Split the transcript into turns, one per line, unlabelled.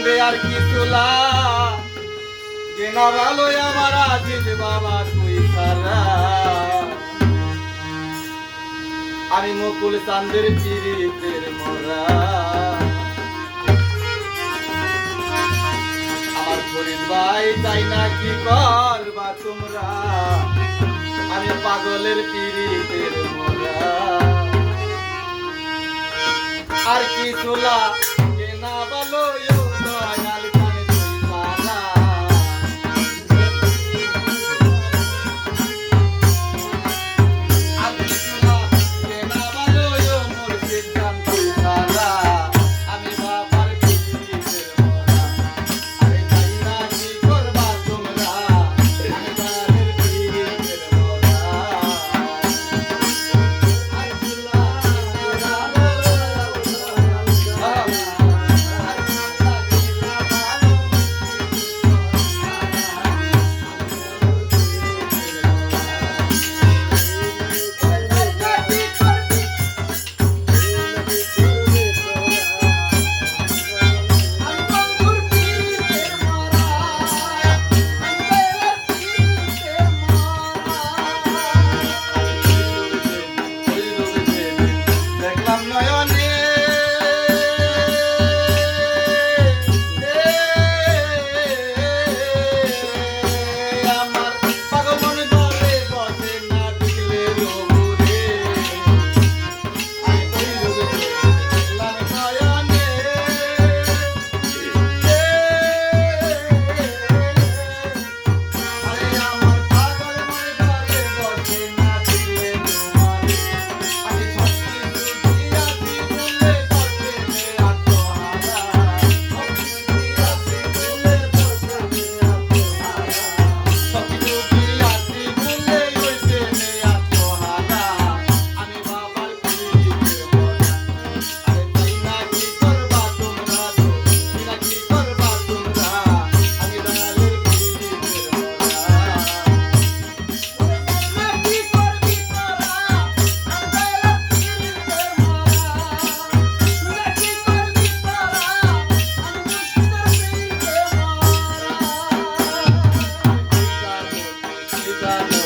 লাগে আর কি চুলা কেনা ভালো আমার আজিজ বাবা তুই আমি মুকুল চান্দের চিরিতের মোরা। আমার ফরিদ ভাই তাই না কি করবা পাগলের পিড়িতের মোরা। আর কি চুলা কেনা Santa